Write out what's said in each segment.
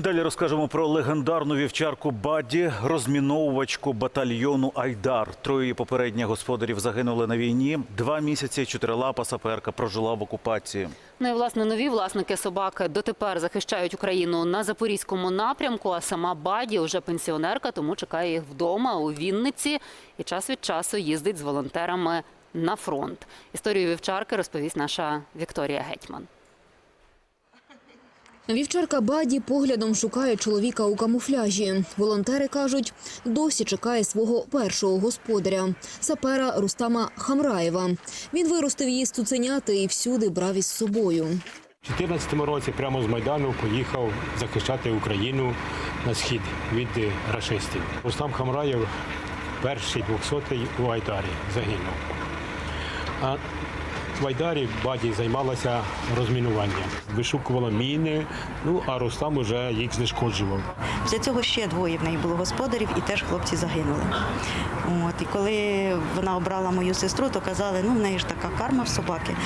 Далі розкажемо про легендарну вівчарку Баді, розміновувачку батальйону Айдар. Троє її попередніх господарів загинули на війні. Два місяці чотирилапа саперка прожила в окупації. Ну і власне нові власники собак дотепер захищають Україну на запорізькому напрямку. А сама Баді вже пенсіонерка, тому чекає їх вдома у Вінниці і час від часу їздить з волонтерами на фронт. Історію вівчарки розповість наша Вікторія Гетьман. Вівчарка Баді поглядом шукає чоловіка у камуфляжі. Волонтери кажуть, досі чекає свого першого господаря сапера Рустама Хамраєва. Він виростив її з цуценяти і всюди брав із собою. У 2014 році прямо з Майдану поїхав захищати Україну на схід від е, рашистів. Рустам Хамраєв, перший 200-й у Айдарі, загинув. В Баді займалася розмінуванням. Вишукувала міни, ну а Рустам уже їх знешкоджував. Після цього ще двоє в неї було господарів, і теж хлопці загинули. От, і коли вона обрала мою сестру, то казали, ну в неї ж така карма в собаки.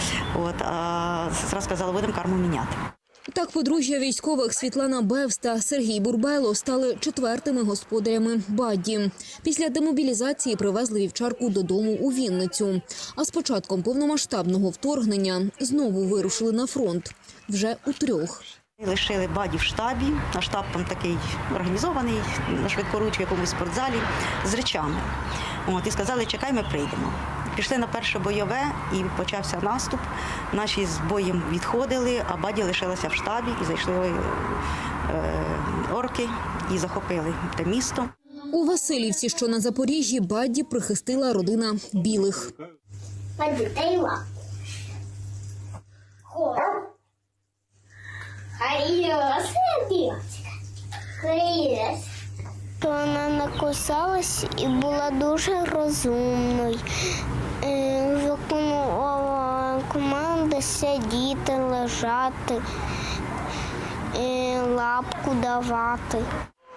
От, а сестра сказала, будемо карму міняти. Так подружжя військових Світлана Бевс та Сергій Бурбело стали четвертими господарями Бадді. Після демобілізації привезли вівчарку додому у Вінницю. А з початком повномасштабного вторгнення знову вирушили на фронт вже у трьох. Лишили баді в штабі, а штаб там такий організований, на швидкоруч в якомусь спортзалі з речами. От, і сказали, чекай, ми прийдемо. Пішли на перше бойове і почався наступ. Наші з боєм відходили, а баді лишилася в штабі і зайшли е, орки і захопили те місто. У Васильівці, що на Запоріжжі, Бадді прихистила родина білих. То вона накусалась і була дуже розумною. Сидіти, лежати, е, лапку давати.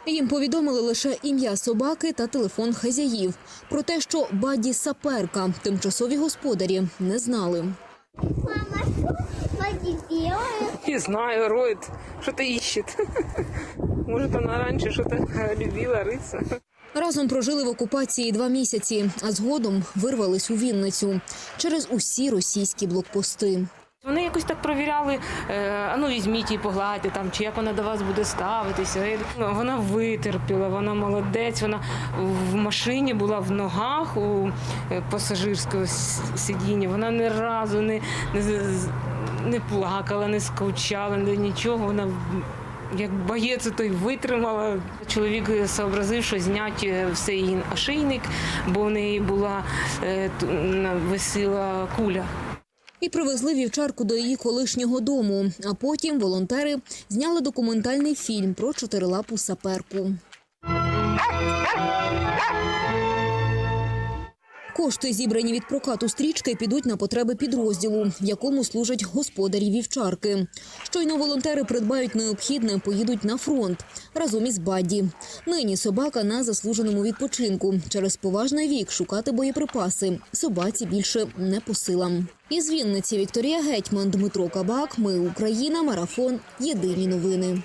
Їм повідомили лише ім'я собаки та телефон хазяїв. Про те, що Бадді саперка, тимчасові господарі не знали. Мама, що Баді делає? Не знаю, роет, что-то ищет. Может, она раньше что-то любила рыться. Разом прожили в окупації два місяці, а згодом вирвались у Вінницю через усі російські блокпости. Вони якось так провіряли, е, а ну візьміть її, погладьте там, чи як вона до вас буде ставитися. Ну, Вона витерпіла, вона молодець. Вона в машині була в ногах у е, пасажирського сидіння. Вона ні разу не, не, не плакала, не скучала, нічого. Вона як боєць той витримала. Чоловік зобразив, що зняти все її ошейник, бо в неї була е, висіла куля. І привезли вівчарку до її колишнього дому. А потім волонтери зняли документальний фільм про чотирилапу саперку. Кошти, зібрані від прокату стрічки, підуть на потреби підрозділу, в якому служать господарі вівчарки. Щойно волонтери придбають необхідне, поїдуть на фронт разом із Бадді. Нині собака на заслуженому відпочинку. Через поважний вік шукати боєприпаси собаці більше не по силам. Із Вінниці Вікторія Гетьман, Дмитро Кабак. Ми Україна. Марафон. Єдині новини.